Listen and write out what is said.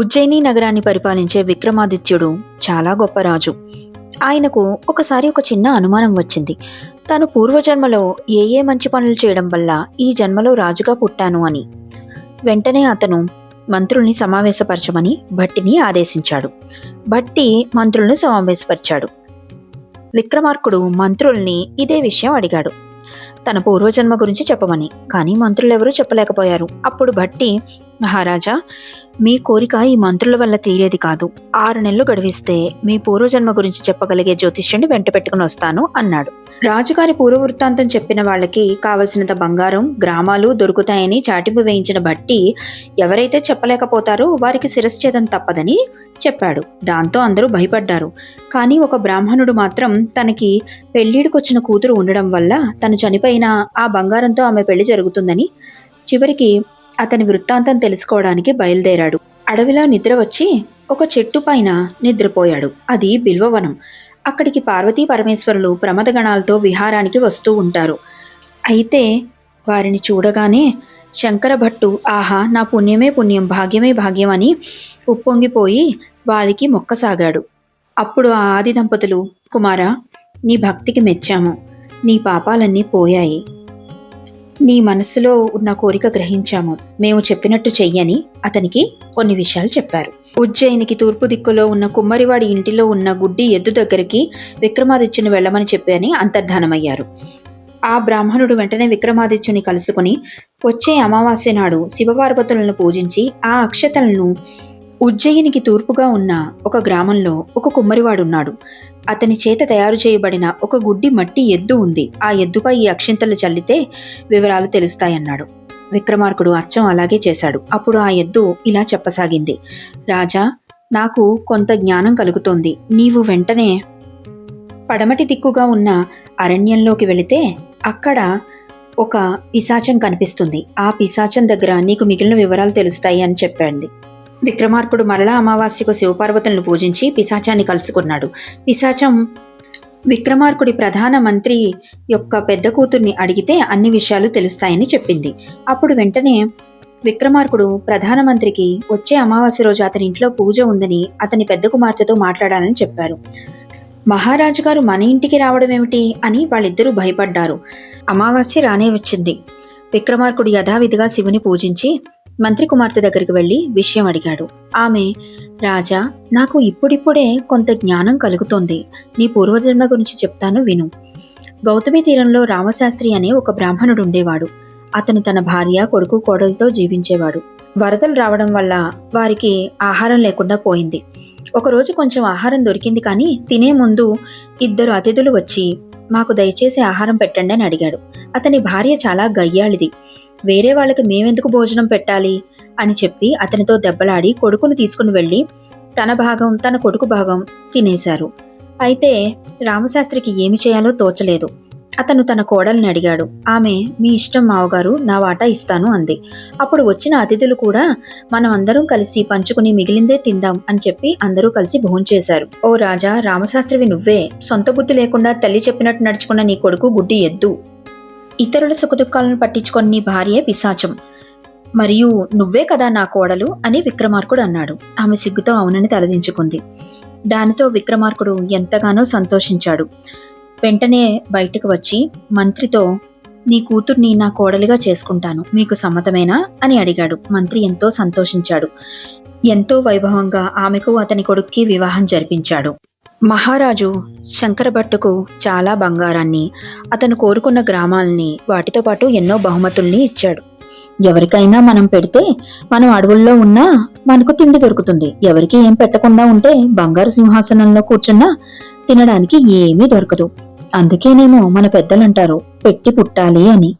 ఉజ్జయిని నగరాన్ని పరిపాలించే విక్రమాదిత్యుడు చాలా గొప్ప రాజు. ఆయనకు ఒకసారి ఒక చిన్న అనుమానం వచ్చింది. తాను పూర్వజన్మలో ఏ ఏ మంచి పనులు చేయడం వల్ల ఈ జన్మలో రాజుగా పుట్టాను అని. వెంటనే అతను మంత్రుల్ని సమావేశపరచమని భట్టిని ఆదేశించాడు. భట్టి మంత్రులను సమావేశపరిచాడు. విక్రమార్కుడు మంత్రుల్ని ఇదే విషయం అడిగాడు. తన పూర్వజన్మ గురించి చెప్పమని కానీ మంత్రులెవరూ చెప్పలేకపోయారు. అప్పుడు భట్టి మహారాజా మీ కోరిక ఈ మంత్రుల వల్ల తీరేది కాదు. ఆరు నెలలు గడివిస్తే మీ పూర్వజన్మ గురించి చెప్పగలిగే జ్యోతిష్యుని వెంట పెట్టుకుని వస్తాను అన్నాడు. రాజుగారి పూర్వ వృత్తాంతం చెప్పిన వాళ్ళకి కావలసినంత బంగారం గ్రామాలు దొరుకుతాయని చాటింపు వేయించిన బట్టి ఎవరైతే చెప్పలేకపోతారో వారికి శిరశ్చేదం తప్పదని చెప్పాడు. దాంతో అందరూ భయపడ్డారు. కానీ ఒక బ్రాహ్మణుడు మాత్రం తనకి పెళ్ళిడికొచ్చిన కూతురు ఉండడం వల్ల తను చనిపోయిన ఆ బంగారంతో ఆమె పెళ్ళి జరుగుతుందని చివరికి అతని వృత్తాంతం తెలుసుకోవడానికి బయలుదేరాడు. అడవిలో నిద్ర వచ్చి ఒక చెట్టు పైన నిద్రపోయాడు. అది బిల్వవనం. అక్కడికి పార్వతీ పరమేశ్వరులు ప్రమదగణాలతో విహారానికి వస్తూ ఉంటారు. అయితే వారిని చూడగానే శంకర భట్టు ఆహా నా పుణ్యమే పుణ్యం భాగ్యమే భాగ్యం అని ఉప్పొంగిపోయి వారికి మొక్కసాగాడు. అప్పుడు ఆ ఆది దంపతులు కుమారా నీ భక్తికి మెచ్చాము. నీ పాపాలన్నీ పోయాయి. నీ మనసులో ఉన్న కోరిక గ్రహించాము. మేము చెప్పినట్టు చెయ్యని అతనికి కొన్ని విషయాలు చెప్పారు. ఉజ్జయినికి తూర్పు దిక్కులో ఉన్న కుమ్మరివాడి ఇంటిలో ఉన్న గుడ్డి ఎద్దు దగ్గరికి విక్రమాదిత్యుని వెళ్ళమని చెప్పని అంతర్ధానమయ్యారు. ఆ బ్రాహ్మణుడు వెంటనే విక్రమాదిత్యుని కలుసుకుని వచ్చే అమావాస్య నాడు శివపార్వతులను పూజించి ఆ అక్షతలను ఉజ్జయినికి తూర్పుగా ఉన్న ఒక గ్రామంలో ఒక కుమ్మరివాడున్నాడు. అతని చేత తయారు చేయబడిన ఒక గుడ్డి మట్టి ఎద్దు ఉంది. ఆ ఎద్దుపై ఈ అక్షింతలు చల్లితే వివరాలు తెలుస్తాయన్నాడు. విక్రమార్కుడు అచ్చం అలాగే చేశాడు. అప్పుడు ఆ ఎద్దు ఇలా చెప్పసాగింది. రాజా నాకు కొంత జ్ఞానం కలుగుతోంది. నీవు వెంటనే పడమటి దిక్కుగా ఉన్న అరణ్యంలోకి వెళితే అక్కడ ఒక పిశాచం కనిపిస్తుంది. ఆ పిశాచం దగ్గర నీకు మిగిలిన వివరాలు తెలుస్తాయి అని చెప్పండి. విక్రమార్కుడు మరలా అమావాస్యకు శివపార్వతులను పూజించి పిశాచాన్ని కలుసుకున్నాడు. పిశాచం విక్రమార్కుడి ప్రధాన మంత్రి యొక్క పెద్ద కూతుర్ని అడిగితే అన్ని విషయాలు తెలుస్తాయని చెప్పింది. అప్పుడు వెంటనే విక్రమార్కుడు ప్రధానమంత్రికి వచ్చే అమావాస్య రోజు అతని ఇంట్లో పూజ ఉందని అతని పెద్ద కుమార్తెతో మాట్లాడాలని చెప్పారు. మహారాజు గారు మన ఇంటికి రావడం ఏమిటి? అని వాళ్ళిద్దరూ భయపడ్డారు. అమావాస్య రానే వచ్చింది. విక్రమార్కుడు యథావిధిగా శివుని పూజించి మంత్రి కుమార్తె దగ్గరికి వెళ్ళి విషయం అడిగాడు. ఆమె రాజా నాకు ఇప్పుడిప్పుడే కొంత జ్ఞానం కలుగుతోంది. నీ పూర్వజన్మ గురించి చెప్తాను విను. గౌతమి తీరంలో రామశాస్త్రి అనే ఒక బ్రాహ్మణుడు ఉండేవాడు. అతను తన భార్య కొడుకు కోడలతో జీవించేవాడు. వరదలు రావడం వల్ల వారికి ఆహారం లేకుండా పోయింది. ఒకరోజు కొంచెం ఆహారం దొరికింది కానీ తినే ముందు ఇద్దరు అతిథులు వచ్చి మాకు దయచేసి ఆహారం పెట్టండి అని అడిగాడు. అతని భార్య చాలా గయ్యాళిది. వేరే వాళ్ళకి మేమెందుకు భోజనం పెట్టాలి? అని చెప్పి అతనితో దెబ్బలాడి కొడుకును తీసుకుని వెళ్ళి తన భాగం తన కొడుకు భాగం తినేశారు. అయితే రామశాస్త్రికి ఏమి చేయాలో తోచలేదు. అతను తన కోడల్ని అడిగాడు. ఆమె మీ ఇష్టం మావగారు నా వాటా ఇస్తాను అంది. అప్పుడు వచ్చిన అతిథులు కూడా మనం అందరం కలిసి పంచుకుని మిగిలిందే తిందాం అని చెప్పి అందరూ కలిసి భోంచేశారు. ఓ రాజా రామశాస్త్రివి నువ్వే. సొంత బుద్ధి లేకుండా తల్లి చెప్పినట్టు నడుచుకున్న నీ కొడుకు గుడ్డి ఎద్దు. ఇతరుల సుఖదుఖాలను పట్టించుకొని నీ భార్యే పిశాచం. మరియు నువ్వే కదా నా కోడలు అని విక్రమార్కుడు అన్నాడు. ఆమె సిగ్గుతో అవునని తలదించుకుంది. దానితో విక్రమార్కుడు ఎంతగానో సంతోషించాడు. వెంటనే బయటకు వచ్చి మంత్రితో నీ కూతుర్ని నా కోడలిగా చేసుకుంటాను. మీకు సమ్మతమేనా? అని అడిగాడు. మంత్రి ఎంతో సంతోషించాడు. ఎంతో వైభవంగా ఆమెకు అతని కొడుక్కి వివాహం జరిపించాడు. మహారాజు శంకరభట్టుకు చాలా బంగారాన్ని అతను కోరుకున్న గ్రామాల్ని వాటితో పాటు ఎన్నో బహుమతుల్ని ఇచ్చాడు. ఎవరికైనా మనం పెడితే మనం అడవుల్లో ఉన్నా మనకు తిండి దొరుకుతుంది. ఎవరికి ఏం పెట్టకుండా ఉంటే బంగారు సింహాసనంలో కూర్చున్నా తినడానికి ఏమీ దొరకదు. అందుకేనేమో మన పెద్దలంటారు పెట్టి పుట్టాలి అని.